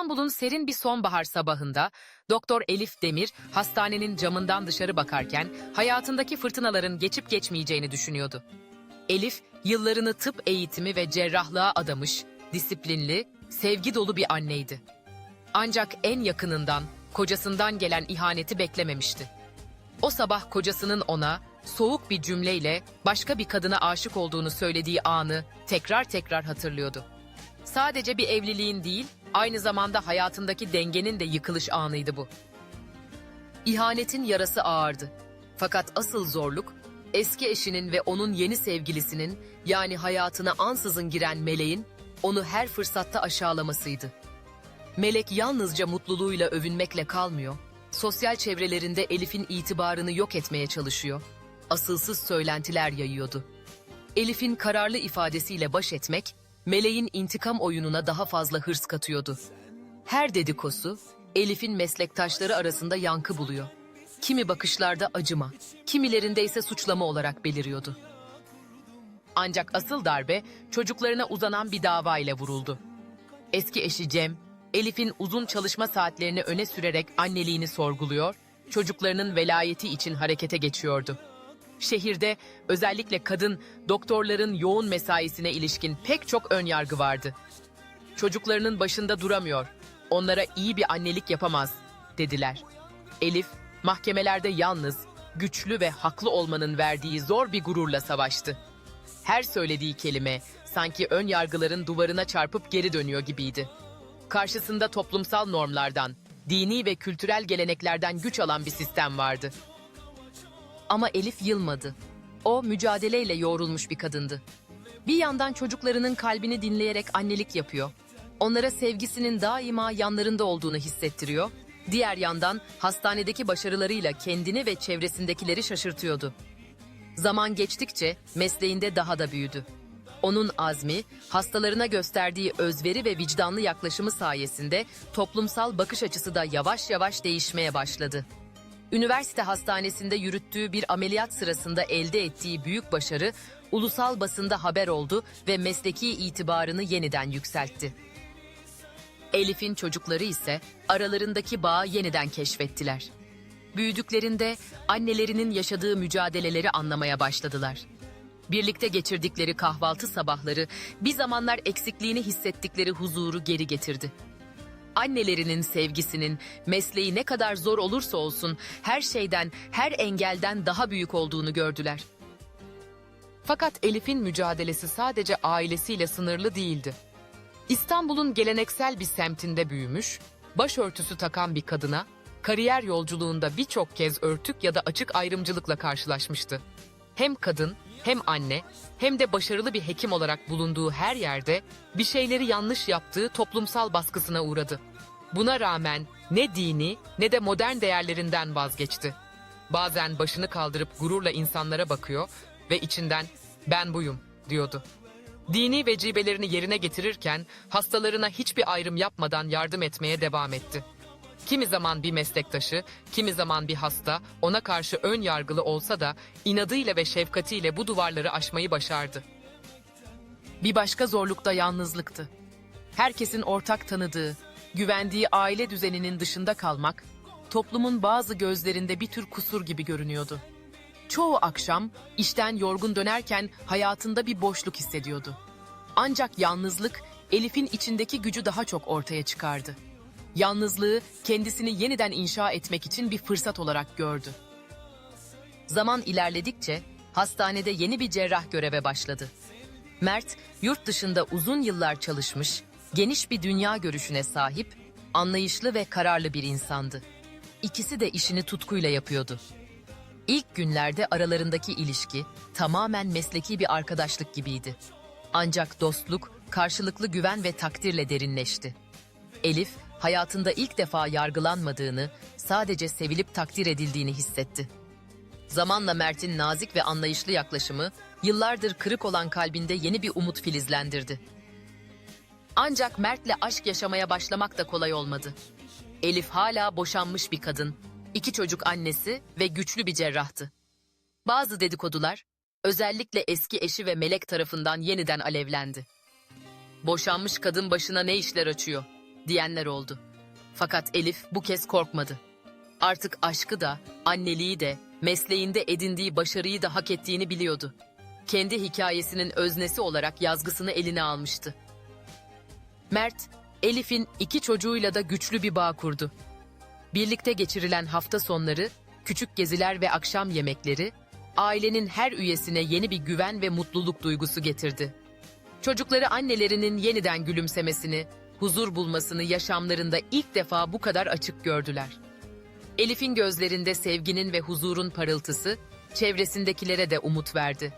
İstanbul'un serin bir sonbahar sabahında Doktor Elif Demir hastanenin camından dışarı bakarken hayatındaki fırtınaların geçip geçmeyeceğini düşünüyordu. Elif yıllarını tıp eğitimi ve cerrahlığa adamış, disiplinli, sevgi dolu bir anneydi. Ancak en yakınından, kocasından gelen ihaneti beklememişti. O sabah kocasının ona soğuk bir cümleyle başka bir kadına aşık olduğunu söylediği anı tekrar tekrar hatırlıyordu. Sadece bir evliliğin değil, aynı zamanda hayatındaki dengenin de yıkılış anıydı bu. İhanetin yarası ağırdı. Fakat asıl zorluk, eski eşinin ve onun yeni sevgilisinin, yani hayatına ansızın giren meleğin, onu her fırsatta aşağılamasıydı. Melek yalnızca mutluluğuyla övünmekle kalmıyor, sosyal çevrelerinde Elif'in itibarını yok etmeye çalışıyor, asılsız söylentiler yayıyordu. Elif'in kararlı ifadesiyle baş etmek, Meleğin intikam oyununa daha fazla hırs katıyordu. Her dedikosu, Elif'in meslektaşları arasında yankı buluyor. Kimi bakışlarda acıma, kimilerinde ise suçlama olarak beliriyordu. Ancak asıl darbe çocuklarına uzanan bir dava ile vuruldu. Eski eşi Cem, Elif'in uzun çalışma saatlerini öne sürerek anneliğini sorguluyor, çocuklarının velayeti için harekete geçiyordu. Şehirde özellikle kadın doktorların yoğun mesaisine ilişkin pek çok ön yargı vardı. Çocuklarının başında duramıyor, onlara iyi bir annelik yapamaz dediler. Elif mahkemelerde yalnız, güçlü ve haklı olmanın verdiği zor bir gururla savaştı. Her söylediği kelime sanki ön yargıların duvarına çarpıp geri dönüyor gibiydi. Karşısında toplumsal normlardan, dini ve kültürel geleneklerden güç alan bir sistem vardı. Ama Elif yılmadı. O mücadeleyle yoğrulmuş bir kadındı. Bir yandan çocuklarının kalbini dinleyerek annelik yapıyor. Onlara sevgisinin daima yanlarında olduğunu hissettiriyor. Diğer yandan hastanedeki başarılarıyla kendini ve çevresindekileri şaşırtıyordu. Zaman geçtikçe mesleğinde daha da büyüdü. Onun azmi, hastalarına gösterdiği özveri ve vicdanlı yaklaşımı sayesinde toplumsal bakış açısı da yavaş yavaş değişmeye başladı. Üniversite hastanesinde yürüttüğü bir ameliyat sırasında elde ettiği büyük başarı ulusal basında haber oldu ve mesleki itibarını yeniden yükseltti. Elif'in çocukları ise aralarındaki bağı yeniden keşfettiler. Büyüdüklerinde annelerinin yaşadığı mücadeleleri anlamaya başladılar. Birlikte geçirdikleri kahvaltı sabahları bir zamanlar eksikliğini hissettikleri huzuru geri getirdi annelerinin sevgisinin mesleği ne kadar zor olursa olsun her şeyden, her engelden daha büyük olduğunu gördüler. Fakat Elif'in mücadelesi sadece ailesiyle sınırlı değildi. İstanbul'un geleneksel bir semtinde büyümüş, başörtüsü takan bir kadına, kariyer yolculuğunda birçok kez örtük ya da açık ayrımcılıkla karşılaşmıştı. Hem kadın, hem anne, hem de başarılı bir hekim olarak bulunduğu her yerde bir şeyleri yanlış yaptığı toplumsal baskısına uğradı. Buna rağmen ne dini ne de modern değerlerinden vazgeçti. Bazen başını kaldırıp gururla insanlara bakıyor ve içinden ben buyum diyordu. Dini vecibelerini yerine getirirken hastalarına hiçbir ayrım yapmadan yardım etmeye devam etti. Kimi zaman bir meslektaşı, kimi zaman bir hasta ona karşı ön yargılı olsa da inadıyla ve şefkatiyle bu duvarları aşmayı başardı. Bir başka zorluk da yalnızlıktı. Herkesin ortak tanıdığı, güvendiği aile düzeninin dışında kalmak, toplumun bazı gözlerinde bir tür kusur gibi görünüyordu. Çoğu akşam işten yorgun dönerken hayatında bir boşluk hissediyordu. Ancak yalnızlık Elif'in içindeki gücü daha çok ortaya çıkardı. Yalnızlığı kendisini yeniden inşa etmek için bir fırsat olarak gördü. Zaman ilerledikçe hastanede yeni bir cerrah göreve başladı. Mert, yurt dışında uzun yıllar çalışmış, geniş bir dünya görüşüne sahip, anlayışlı ve kararlı bir insandı. İkisi de işini tutkuyla yapıyordu. İlk günlerde aralarındaki ilişki tamamen mesleki bir arkadaşlık gibiydi. Ancak dostluk, karşılıklı güven ve takdirle derinleşti. Elif, hayatında ilk defa yargılanmadığını, sadece sevilip takdir edildiğini hissetti. Zamanla Mert'in nazik ve anlayışlı yaklaşımı, yıllardır kırık olan kalbinde yeni bir umut filizlendirdi. Ancak Mert'le aşk yaşamaya başlamak da kolay olmadı. Elif hala boşanmış bir kadın, iki çocuk annesi ve güçlü bir cerrahtı. Bazı dedikodular, özellikle eski eşi ve Melek tarafından yeniden alevlendi. Boşanmış kadın başına ne işler açıyor? Diyenler oldu. Fakat Elif bu kez korkmadı. Artık aşkı da, anneliği de, mesleğinde edindiği başarıyı da hak ettiğini biliyordu. Kendi hikayesinin öznesi olarak yazgısını eline almıştı. Mert, Elif'in iki çocuğuyla da güçlü bir bağ kurdu. Birlikte geçirilen hafta sonları, küçük geziler ve akşam yemekleri, ailenin her üyesine yeni bir güven ve mutluluk duygusu getirdi. Çocukları annelerinin yeniden gülümsemesini, huzur bulmasını yaşamlarında ilk defa bu kadar açık gördüler. Elif'in gözlerinde sevginin ve huzurun parıltısı, çevresindekilere de umut verdi.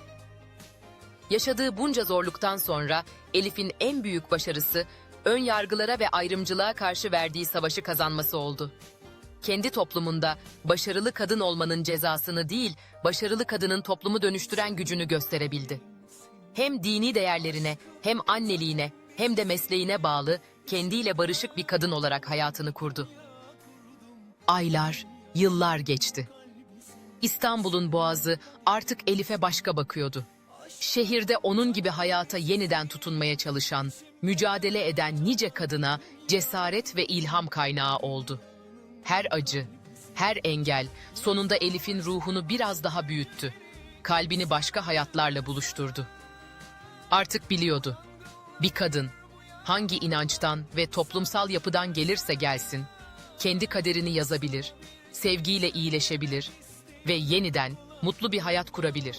Yaşadığı bunca zorluktan sonra Elif'in en büyük başarısı, ön yargılara ve ayrımcılığa karşı verdiği savaşı kazanması oldu. Kendi toplumunda başarılı kadın olmanın cezasını değil, başarılı kadının toplumu dönüştüren gücünü gösterebildi. Hem dini değerlerine, hem anneliğine, hem de mesleğine bağlı, kendiyle barışık bir kadın olarak hayatını kurdu. Aylar, yıllar geçti. İstanbul'un boğazı artık Elif'e başka bakıyordu. Şehirde onun gibi hayata yeniden tutunmaya çalışan, mücadele eden nice kadına cesaret ve ilham kaynağı oldu. Her acı, her engel sonunda Elif'in ruhunu biraz daha büyüttü. Kalbini başka hayatlarla buluşturdu. Artık biliyordu. Bir kadın hangi inançtan ve toplumsal yapıdan gelirse gelsin, kendi kaderini yazabilir, sevgiyle iyileşebilir ve yeniden mutlu bir hayat kurabilir.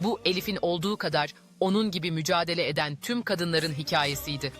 Bu Elif'in olduğu kadar onun gibi mücadele eden tüm kadınların hikayesiydi.